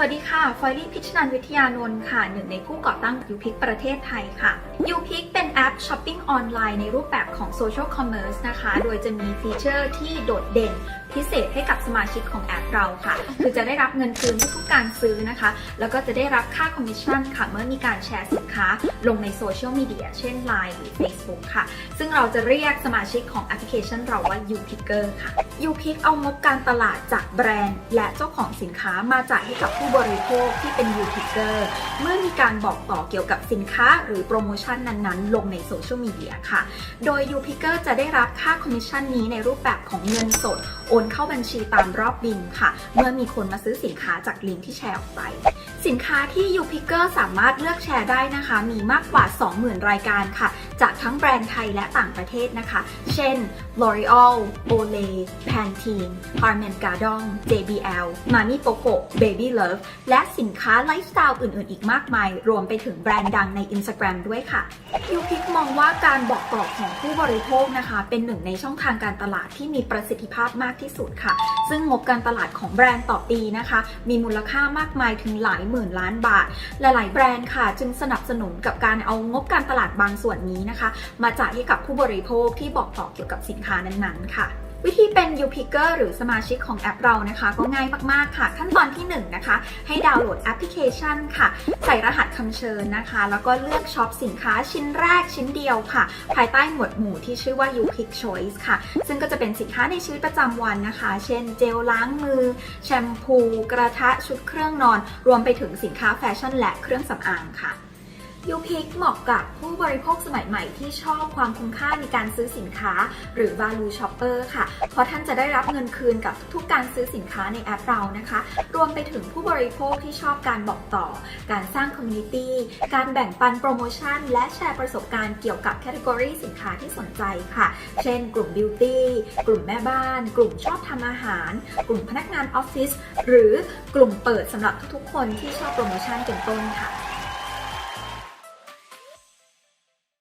สวัสดีค่ะ ฟอยลี่พิชนันวิทยานนท์ค่ะ หนึ่งในผู้ก่อตั้งยูพิกประเทศไทยค่ะยูพิกเป็นแอปช้อปปิ้งออนไลน์ในรูปแบบของโซเชียลคอมเมอร์สนะคะ โดยจะมีฟีเจอร์ที่โดดเด่นพิเศษให้กับสมาชิกของแอปเราค่ะ คือจะได้รับเงินคืนทุกการซื้อนะคะ แล้วก็จะได้รับค่าคอมมิชชั่นค่ะ เมื่อมีการแชร์สินค้า ลงในโซเชียลมีเดียเช่น Line หรือ Facebook ค่ะ ซึ่งเราจะเรียกสมาชิกของแอปพลิเคชันเราว่า u p i c k e r ค่ะ u p i c เอางบการตลาดจากแบรนด์ และเจ้าของสินค้ามาจ่ายให้กับผู้บริโภคที่เป็น u p i c k e r เมื่อมีการบอกต่อเกี่ยวกับสินค้า หรือโปรโมชั่นนั้นๆ ลงในโซเชียลมีเดียค่ะ โดย u p i c k e r จะได้รับค่าคอมมิชชั่นนี้ในรูปแบบของเงินสด โอนเข้าบัญชีตามรอบบินค่ะ เมื่อมีคนมาซื้อสินค้าจากลิงก์ที่แชร์ออกไป สินค้าที่ u p i c k e r สามารถเลือกแชร์ได้นะคะ มีมากกว่า 20,000 รายการค่ะ ทั้งแบรนด์ไทยและต่างประเทศนะคะ เช่น L'Oreal, Olay, Pantene, Harman Kardon, JBL, Mami Poco, Baby Love และสินค้าไลฟ์สไตล์อื่นๆ อีกมากมาย รวมไปถึงแบรนด์ดังใน Instagram ด้วยค่ะยูพิกมองว่าการบอกต่อของผู้บริโภคนะคะ เป็นหนึ่งในช่องทางการตลาดที่มีประสิทธิภาพมากที่สุดค่ะ ซึ่งงบการตลาดของแบรนด์ต่อปีนะคะ มีมูลค่ามากมายถึงหลายหมื่นล้านบาท หลายๆ แบรนด์ค่ะ จึงสนับสนุนกับการเอางบการตลาดบางส่วนนี้นะคะมาจ่ายให้กับผู้บริโภคที่บอกต่อเกี่ยวกับสินค้านั้นๆ ค่ะวิธีเป็น u p i c k e r หรือสมาชิกของแอปเรานะคะ ก็ง่ายมาก ๆ ค่ะ ขั้นตอนที่ 1 นะคะ ให้ดาวน์โหลดแอปพลิเคชันค่ะ ใส่รหัสคำเชิญนะคะ แล้วก็เลือกช็อปสินค้าชิ้นแรกชิ้นเดียวค่ะ ภายใต้หมวดหมู่ที่ชื่อว่า u p i c Choice ค่ะ ซึ่งก็จะเป็นสินค้าในชีวิตประจำวันนะคะ เช่น เจลล้างมือ แชมพู กระทะชุดเครื่องนอน รวมไปถึงสินค้าแฟชั่นและเครื่องสำอางค่ะ ยูพิกเหมาะกับผู้บริโภคสมัยใหม่ที่ชอบความคุ้มค่าในการซื้อสินค้า หรือ value shopper ค่ะ เพราะท่านจะได้รับเงินคืนกับทุกการซื้อสินค้าในแอปเรานะคะ รวมไปถึงผู้บริโภคที่ชอบการบอกต่อ การสร้าง community การแบ่งปันโปรโมชั่น และแชร์ประสบการณ์เกี่ยวกับแคตตากรีสินค้าที่สนใจค่ะ เช่น กลุ่ม beauty กลุ่มแม่บ้าน กลุ่มชอบทำอาหาร กลุ่มพนักงานออฟฟิศ หรือกลุ่มเปิดสำหรับทุกๆคนที่ชอบโปรโมชั่นเป็นต้นค่ะ